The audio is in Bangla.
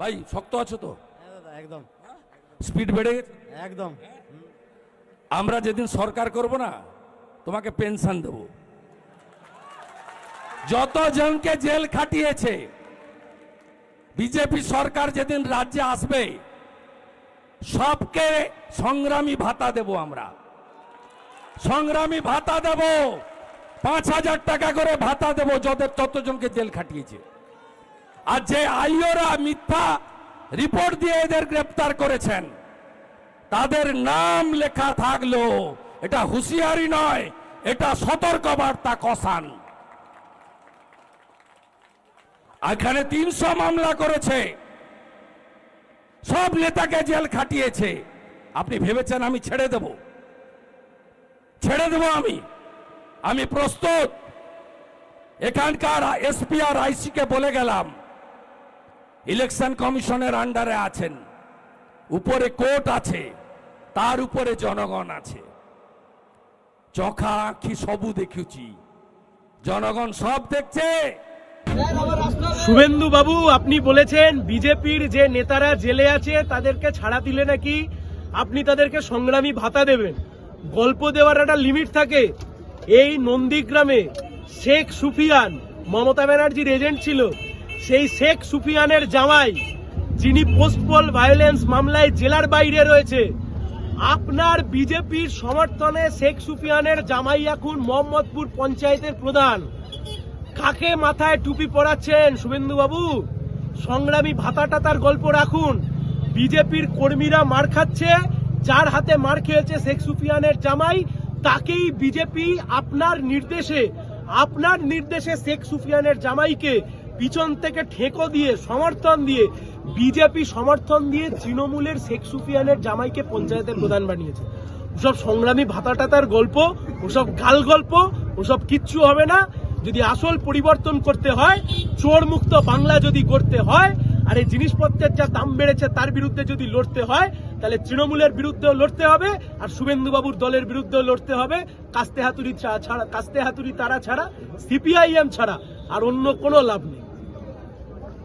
ভাই শক্ত আছো তো? হ্যাঁ একদম। স্পিড বেড়ে গেছে? একদম। আমরা যেদিন সরকার করব না তোমাকে পেনশন দেব। যতজনকে জেল খাটিয়েছে বিজেপি সরকার যেদিন রাজ্যে আসবে সবকে সংগ্রামী ভাতা দেব আমরা। সংগ্রামী ভাতা দেব পাঁচ হাজার টাকা করে ভাতা দেব যদের ততজনকে জেল খাটিয়েছে। আর যে আইওরা মিথ্যা রিপোর্ট দিয়ে এদের গ্রেপ্তার করেছেন, তাদের নাম লেখা থাকল, এটা হুঁশিয়ারি নয়, এটা সতর্ক বার্তা কসান এখানে তিনশো মামলা করেছে, সব নেতাকে জেল খাটিয়েছে। আপনি ভেবেছেন আমি ছেড়ে দেব? ছেড়ে দেব আমি? আমি প্রস্তুত। এখানকার এসপি আর আইসিকে বলে গেলাম ইলেকশন কমিশনের আন্ডারে আছেন। উপরে কোর্ট আছে, তার উপরে জনগণ আছে। চোখা আখি সবু দেখুছি, জনগণ সব দেখছে। শুভেন্দু বাবু, আপনি বলেছেন বিজেপির যে নেতারা জেলে আছে, তাদেরকে ছাড়া দিলে নাকি আপনি তাদেরকে সংগ্রামী ভাতা দেবেন? গল্প দেওয়ার একটা লিমিট থাকে। এই নন্দীগ্রামে শেখ সুফিয়ান, মমতা ব্যানার্জির এজেন্ট ছিল। সেই শেখ সুফিয়ানের জামাই, যিনি পোস্টপল ভায়োলেন্স মামলায় জেলার বাইরে রয়েছে। আপনার বিজেপির সমর্থনে শেখ সুফিয়ানের জামাই এখন মোহাম্মদপুর পঞ্চায়েতের প্রধান। কাকে মাথায় টুপি পরাচ্ছেন শুভেন্দুবাবু? সংগ্রামী ভাতাটা তার গল্প রাখুন। বিজেপির কর্মীরা মার খাচ্ছে, যার হাতে মার খেয়েছে শেখ সুফিয়ানের জামাই, তাকেই বিজেপি আপনার নির্দেশে আপনার নির্দেশে শেখ সুফিয়ানের জামাইকে পিছন থেকে ঠেকো দিয়ে, সমর্থন দিয়ে বিজেপি সমর্থন দিয়ে তৃণমূলের শেখ সুফিয়ানের জামাইকে পঞ্চায়েতের প্রধান বানিয়েছে। ওসব সংগ্রামী ভাতাটা তার গল্প, ওসব গাল গল্প, ওসব কিচ্ছু হবে না। যদি আসল পরিবর্তন করতে হয় চোর মুক্ত বাংলা যদি করতে হয়, আর এই জিনিসপত্রের যা দাম বেড়েছে তার বিরুদ্ধে যদি লড়তে হয়, তাহলে তৃণমূলের বিরুদ্ধেও লড়তে হবে, আর শুভেন্দুবাবুর দলের বিরুদ্ধেও লড়তে হবে। কাস্তে হাতুড়ি ছাড়া কাস্তে হাতুড়ি তারা ছাড়া, সিপিআইএম ছাড়া, আর অন্য কোনো লাভ নেই।